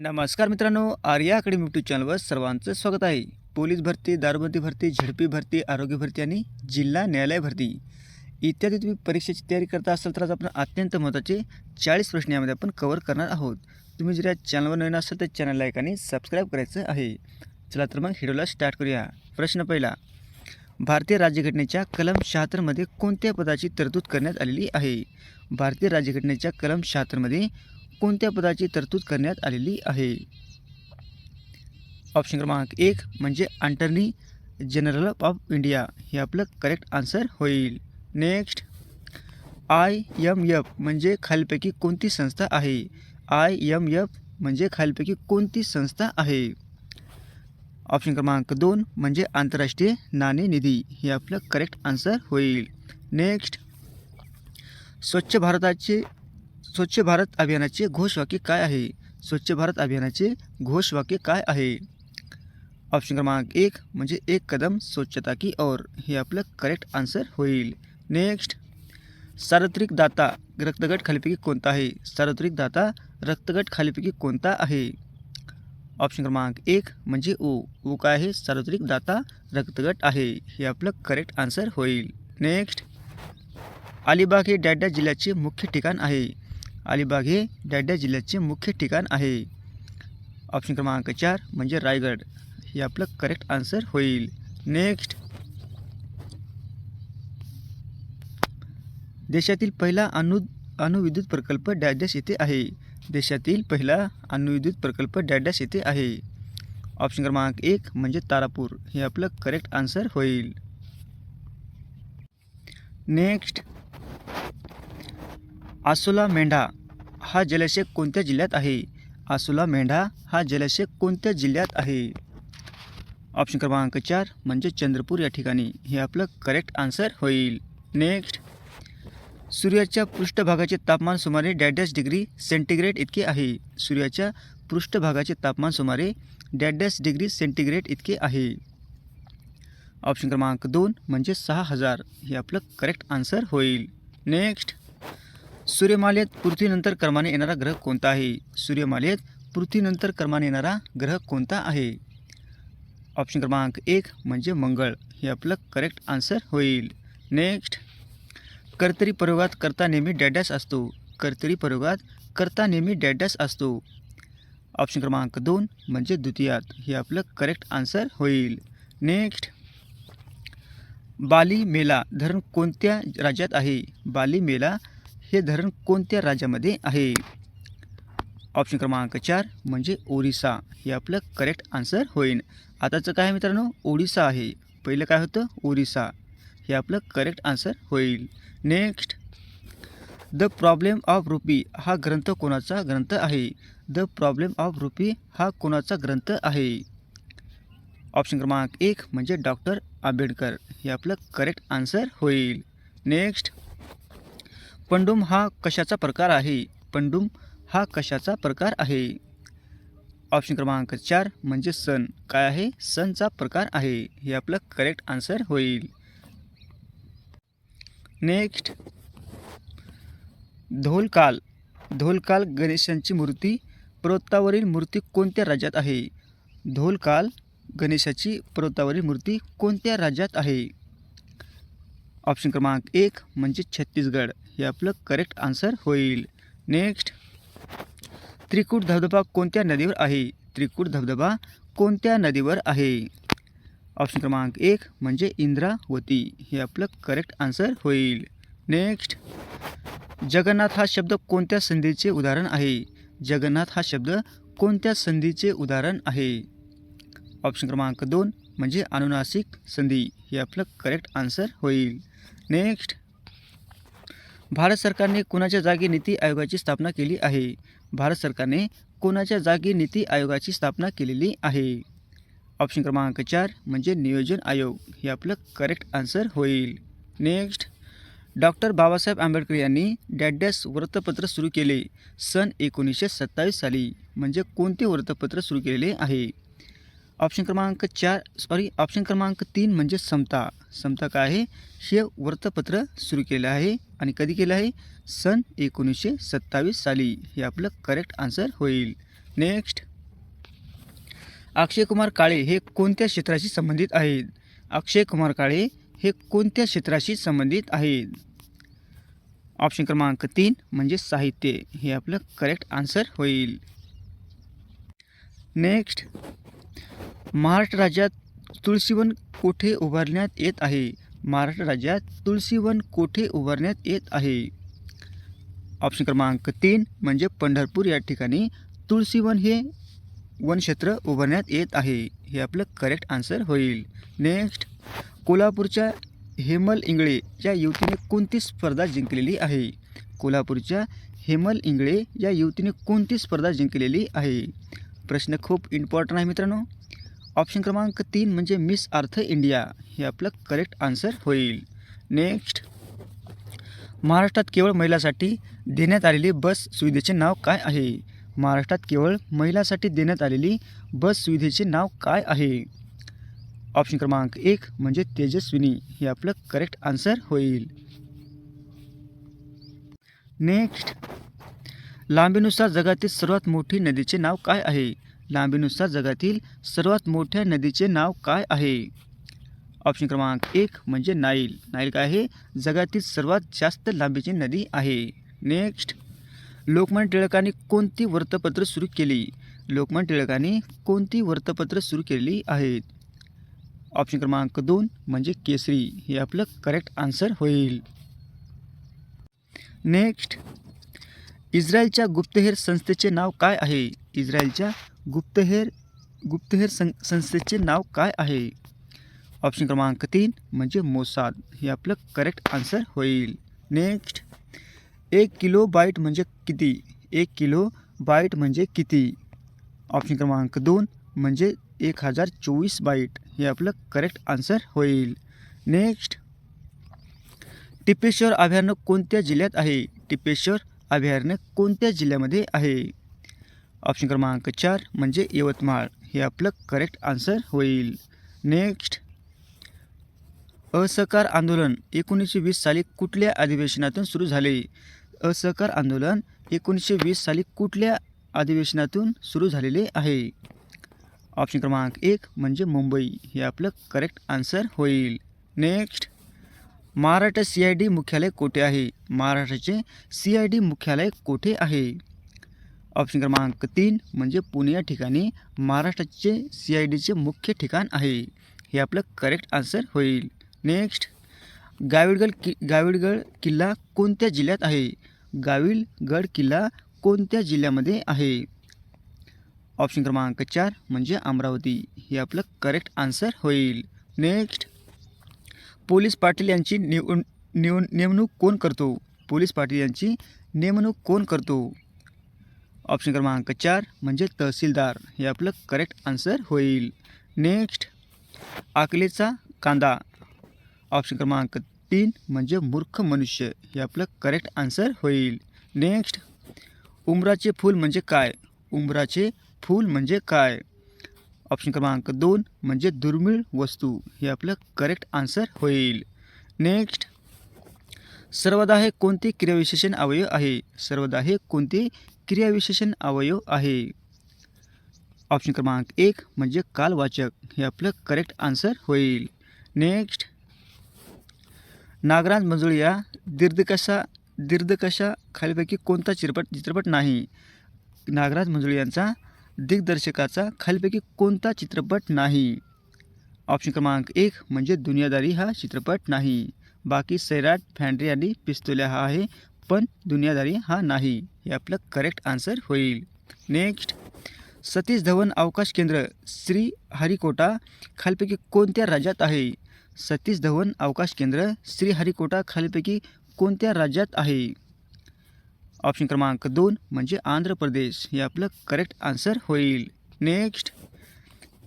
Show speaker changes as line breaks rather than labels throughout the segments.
नमस्कार मित्रांनो Arya academy YouTube चॅनलवर सर्वांचं स्वागत आहे. पोलीस भरती दारूबंदी भरती झडपी भरती आरोग्य भरती आणि जिल्हा न्यायालय भरती. इत्यादी तुम्ही परीक्षेची तयारी करता असाल तर आज आपण अत्यंत महत्त्वाचे चाळीस प्रश्न यामध्ये आपण कवर करणार आहोत. तुम्ही जर या चॅनलवर नवीन असाल तर चॅनल लाईक आणि सबस्क्राईब करायचं आहे. चला तर मग व्हिडिओला स्टार्ट करूया. प्रश्न पहिला. भारतीय राज्यघटनेच्या कलम शहात्तरमध्ये कोणत्या पदाची तरतूद करण्यात आलेली आहे? भारतीय राज्यघटनेच्या कलम शहात्तरमध्ये कोणत्या पदाची तरतूद करण्यात आलेली आहे? ऑप्शन क्रमांक एक म्हणजे अँटर्नी जनरल ऑफ इंडिया हे आपलं करेक्ट आन्सर होईल. नेक्स्ट आय एम एफ म्हणजे खालीलपैकी कोणती संस्था आहे? आय एम एफ म्हणजे खालीलपैकी कोणती संस्था आहे? ऑप्शन क्रमांक दोन म्हणजे आंतरराष्ट्रीय नाणेनिधी हे आपलं करेक्ट आन्सर होईल. नेक्स्ट स्वच्छ भारताचे स्वच्छ भारत अभियानाचे घोषवाक्य काय आहे? स्वच्छ भारत अभियानाचे घोषवाक्य काय आहे? ऑप्शन क्रमांक एक म्हणजे एक कदम स्वच्छता की ओर. हे आपलं करेक्ट आन्सर होईल. नेक्स्ट सार्वत्रिक दाता रक्तगट खालीपैकी कोणता आहे? सार्वत्रिक दाता रक्तगट खालीपैकी कोणता आहे? ऑप्शन क्रमांक एक म्हणजे ओ ओ काय आहे? सार्वत्रिक दाता रक्तगट हे आपलं करेक्ट आन्सर होईल. नेक्स्ट अलिबाग हे डॅड्या जिल्ह्याचे मुख्य ठिकाण आहे. अलिबाग हे डॅड्या जिल्ह्याचे मुख्य ठिकाण आहे. ऑप्शन क्रमांक चार म्हणजे रायगड. हे आपलं करेक्ट आन्सर होईल. नेक्स्ट देशातील पहिला अणु अणुविद्युत प्रकल्प डॅडॅश येथे आहे. देशातील पहिला अणुविद्युत प्रकल्प डॅडॅश येथे आहे. ऑप्शन क्रमांक एक म्हणजे तारापूर. हे आपलं करेक्ट आन्सर होईल. नेक्स्ट आसोला मेंढा हा जलाशय कोणत्या जिल्ह्यात आहे? आसोला मेंढा हा जलाशय कोणत्या जिल्ह्यात आहे? ऑप्शन क्रमांक चार म्हणजे चंद्रपूर या ठिकाणी. हे आपलं करेक्ट आन्सर होईल. नेक्स्ट सूर्याच्या पृष्ठभागाचे तापमान सुमारे डॅडॅश डिग्री सेंटीग्रेड इतके आहे. सूर्याच्या पृष्ठभागाचे तापमान सुमारे डॅडॅश डिग्री सेंटीग्रेड इतके आहे. ऑप्शन क्रमांक दोन म्हणजे सहा हजार. हे आपलं करेक्ट आन्सर होईल. नेक्स्ट सूर्यमालेत पृथ्वीनंतर क्रमाने येणारा ग्रह कोणता आहे? सूर्यमालेत पृथ्वीनंतर क्रमाने येणारा ग्रह कोणता आहे? ऑप्शन क्रमांक एक म्हणजे मंगळ. हे आपलं करेक्ट आन्सर होईल. नेक्स्ट कर्तरी प्रयोगात करता नेहमी डॅडॅस असतो. कर्तरी प्रयोगात करता नेहमी डॅडॅस असतो. ऑप्शन क्रमांक दोन म्हणजे द्वितीयात. हे आपलं करेक्ट आन्सर होईल. नेक्स्ट बाली मेला धरण कोणत्या राज्यात आहे? बाली मेला हे धरण कोणत्या राज्यामध्ये आहे? ऑप्शन क्रमांक चार म्हणजे ओरिसा. हे आपलं करेक्ट आन्सर होईल. आताचं काय मित्रांनो? ओडिसा आहे. पहिलं काय होतं? ओरिसा. हे आपलं करेक्ट आन्सर होईल. Next the problem of rupee हा ग्रंथ कोणाचा ग्रंथ आहे? द प्रॉब्लेम ऑफ रुपी हा कोणाचा ग्रंथ आहे? ऑप्शन क्रमांक एक म्हणजे डॉक्टर आंबेडकर. हे आपलं करेक्ट आन्सर होईल. नेक्स्ट पंडुम हा कशाचा प्रकार आहे? पंडुम हा कशाचा प्रकार आहे? ऑप्शन क्रमांक चार म्हणजे सण काय आहे? सणचा प्रकार आहे. हे आपलं करेक्ट आन्सर होईल. नेक्स्ट धोलकाल. धोलकाल गणेशांची मूर्ती. पर्वतावरील मूर्ती कोणत्या राज्यात आहे? धोलकाल गणेशाची पर्वतावरील मूर्ती कोणत्या राज्यात आहे? ऑप्शन क्रमांक एक म्हणजे छत्तीसगड. हे आपलं करेक्ट आन्सर होईल. नेक्स्ट त्रिकूट धबधबा कोणत्या नदीवर आहे? त्रिकूट धबधबा कोणत्या नदीवर आहे? ऑप्शन क्रमांक एक म्हणजे इंद्रावती. हे आपलं करेक्ट आन्सर होईल. नेक्स्ट जगन्नाथ हा शब्द कोणत्या संधीचे उदाहरण आहे? जगन्नाथ हा शब्द कोणत्या संधीचे उदाहरण आहे? ऑप्शन क्रमांक दोन म्हणजे अनुनासिक संधी. हे आपलं करेक्ट आन्सर होईल. नेक्स्ट भारत सरकारने कोणाच्या जागी नीती आयोगाची स्थापना केली आहे? भारत सरकारने कोणाच्या जागी नीती आयोगाची स्थापना केलेली आहे? ऑप्शन क्रमांक चार म्हणजे नियोजन आयोग. हे आपलं करेक्ट आन्सर होईल. नेक्स्ट डॉक्टर बाबासाहेब आंबेडकर यांनी डॅडॅस वृत्तपत्र सुरू केले सन एकोणीसशे सत्तावीस साली. म्हणजे कोणते वृत्तपत्र सुरू केलेले आहे? ऑप्शन क्रमांक चार सॉरी ऑप्शन क्रमांक तीन म्हणजे समता. समता काय आहे? हे वृत्तपत्र सुरू केलं आहे आणि कधी केलं आहे? सन एकोणीसशे सत्तावीस साली. हे आपलं करेक्ट आन्सर होईल. नेक्स्ट अक्षय कुमार काळे हे कोणत्या क्षेत्राशी संबंधित आहेत? अक्षय कुमार काळे हे कोणत्या क्षेत्राशी संबंधित आहेत? ऑप्शन क्रमांक तीन म्हणजे साहित्य. हे आपलं करेक्ट आन्सर होईल. नेक्स्ट महाराष्ट्र राज्यात तुळशीवन कोठे उभारण्यात येत आहे? महाराष्ट्र राज्यात तुळशीवन कोठे उभारण्यात येत आहे? ऑप्शन क्रमांक तीन म्हणजे पंढरपूर या ठिकाणी तुळशीवन हे वनक्षेत्र उभारण्यात येत आहे. हे आपलं करेक्ट आन्सर होईल. नेक्स्ट कोल्हापूरच्या हेमल इंगळे या युवतीने कोणती स्पर्धा जिंकलेली आहे? कोल्हापूरच्या हेमल इंगळे या युवतीने कोणती स्पर्धा जिंकलेली आहे? प्रश्न खूप इम्पॉर्टंट आहे मित्रांनो. ऑप्शन क्रमांक तीन म्हणजे मिस अर्थ इंडिया हे आपलं करेक्ट आन्सर होईल. नेक्स्ट महाराष्ट्रात केवळ महिलासाठी देण्यात आलेली बस सुविधेचे नाव काय आहे? महाराष्ट्रात केवळ महिलासाठी देण्यात आलेली बस सुविधेचे नाव काय आहे? ऑप्शन क्रमांक एक म्हणजे तेजस्विनी हे आपलं करेक्ट आन्सर होईल. नेक्स्ट लांबीनुसार जगातील सर्वात मोठी नदीचे नाव काय आहे? लांबीनुसार जगातील सर्वात मोठ्या नदीचे नाव काय आहे? ऑप्शन क्रमांक एक म्हणजे नाईल. नाईल काय आहे? जगातील सर्वात जास्त लांबीची नदी आहे. नेक्स्ट. लोकमान्य टिळकांनी कोणती वृत्तपत्र सुरू केली? लोकमान्य टिळकांनी कोणती वृत्तपत्र सुरू केलेली आहेत? ऑप्शन क्रमांक दोन म्हणजे केसरी. हे आपलं करेक्ट आन्सर होईल. नेक्स्ट. इस्रायलच्या गुप्तहेर संस्थेचे नाव काय आहे? इस्रायलच्या गुप्तहेर गुप्तहेर सं संस्थेचे नाव काय आहे? ऑप्शन क्रमांक तीन म्हणजे मोसाद. हे आपलं करेक्ट आन्सर होईल. नेक्स्ट एक किलो बाईट म्हणजे किती? एक किलो बाईट म्हणजे किती? ऑप्शन क्रमांक दोन म्हणजे एक हजार चोवीस बाईट हे आपलं करेक्ट आन्सर होईल. नेक्स्ट टिपेश्वर अभयारण्य कोणत्या जिल्ह्यात आहे? टिपेश्वर अभयारण्य कोणत्या जिल्ह्यामध्ये आहे? ऑप्शन क्रमांक चार म्हणजे यवतमाळ. हे आपलं करेक्ट आन्सर होईल. नेक्स्ट असहकार आंदोलन एकोणीसशे वीस साली कुठल्या अधिवेशनातून सुरू झाले? असहकार आंदोलन एकोणीसशे वीस साली कुठल्या अधिवेशनातून सुरू झालेले आहे? ऑप्शन क्रमांक एक म्हणजे मुंबई. हे आपलं करेक्ट आन्सर होईल. Next Maharashtra C I D मुख्यालय कोठे आहे? महाराष्ट्राचे सी आय डी मुख्यालय कोठे आहे? ऑप्शन क्रमांक तीन म्हणजे पुणे या ठिकाणी महाराष्ट्राचे सी आय डीचे मुख्य ठिकाण आहे. हे आपलं करेक्ट आन्सर होईल. नेक्स्ट गाविडगड कि गाविडगड किल्ला कोणत्या जिल्ह्यात आहे? गाविलगड किल्ला कोणत्या जिल्ह्यामध्ये आहे? ऑप्शन क्रमांक चार म्हणजे अमरावती. हे आपलं करेक्ट आन्सर होईल. नेक्स्ट पोलीस पाटील यांची निव निव नेमणूक कोण करतो? पोलीस पाटील यांची नेमणूक कोण करतो? ऑप्शन क्रमांक चार म्हणजे तहसीलदार. हे आपलं करेक्ट आन्सर होईल. नेक्स्ट आकलेचा कांदा. ऑप्शन क्रमांक तीन म्हणजे मूर्ख मनुष्य. हे आपलं करेक्ट आन्सर होईल. नेक्स्ट उमराचे फूल म्हणजे काय? उमराचे फूल म्हणजे काय? ऑप्शन क्रमांक दोन म्हणजे दुर्मिळ वस्तू. हे आपलं करेक्ट आन्सर होईल. नेक्स्ट सर्वदा हे कोणते क्रियाविशेषण अवयव आहे? सर्वदा हे कोणते क्रियाविशेषण अवयव आहे? ऑप्शन क्रमांक एक म्हणजे कालवाचक. हे आपलं करेक्ट आन्सर होईल. नेक्स्ट नागराज मंजुळी या दीर्घकशा दीर्घकशा खालीपैकी कोणता चित्रपट चित्रपट नाही? नागराज मंजुळी यांचा दिग्दर्शकाचा खालीपैकी कोणता चित्रपट नाही? ऑप्शन क्रमांक एक म्हणजे दुनियादारी हा चित्रपट नाही. बाकी सैराट फॅन्ड्री आणि पिस्तुल्या हा आहे पण दुनियादारी हा नाही हे आपलं करेक्ट आन्सर होईल. नेक्स्ट सतीश धवन अवकाश केंद्र श्री हरिकोटा खालपैकी कोणत्या राज्यात आहे? सतीश धवन अवकाश केंद्र श्री हरिकोटा खालीपैकी कोणत्या राज्यात आहे? ऑप्शन क्रमांक दोन म्हणजे आंध्र प्रदेश हे आपलं करेक्ट आन्सर होईल. नेक्स्ट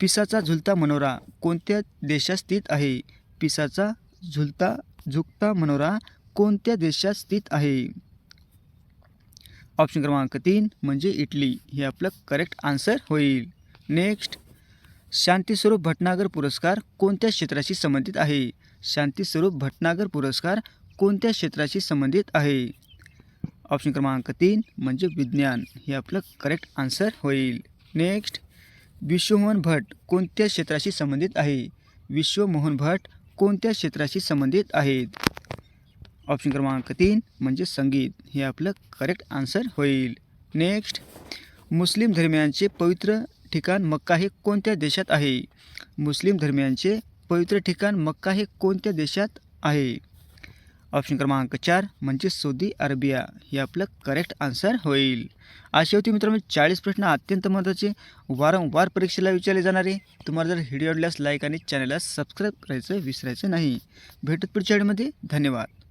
पिसाचा झुलता मनोरा कोणत्या देशात स्थित आहे? पिसाचा झुलता झुकता मनोरा कोणत्या देशात स्थित आहे? ऑप्शन क्रमांक तीन म्हणजे इटली. हे आपलं करेक्ट आन्सर होईल. नेक्स्ट शांतीस्वरूप भटनागर पुरस्कार कोणत्या क्षेत्राशी संबंधित आहे? शांतीस्वरूप भटनागर पुरस्कार कोणत्या क्षेत्राशी संबंधित आहे? ऑप्शन क्रमांक तीन म्हणजे विज्ञान. हे आपलं करेक्ट आन्सर होईल. नेक्स्ट विश्वमोहन भट कोणत्या क्षेत्राशी संबंधित आहे? विश्वमोहन भट कोणत्या क्षेत्राशी संबंधित आहेत? ऑप्शन क्रमांक तीन म्हणजे संगीत. हे आपलं करेक्ट आन्सर होईल. नेक्स्ट मुस्लिम धर्मियांचे पवित्र ठिकाण मक्का हे कोणत्या देशात आहे? मुस्लिम धर्मियांचे पवित्र ठिकाण मक्का हे कोणत्या देशात आहे? ऑप्शन क्रमांक चार म्हणजे सौदी अरेबिया. हे आपलं करेक्ट आन्सर होईल. असे होते मित्रांनो चाळीस प्रश्न अत्यंत महत्त्वाचे. वारंवार परीक्षेला विचारले जाणारे. तुम्हाला जर व्हिडिओ आवडल्यास लाईक आणि चॅनलला सबस्क्राईब करायचं विसरायचं नाही. भेटत पुढच्या वेळेमध्ये धन्यवाद.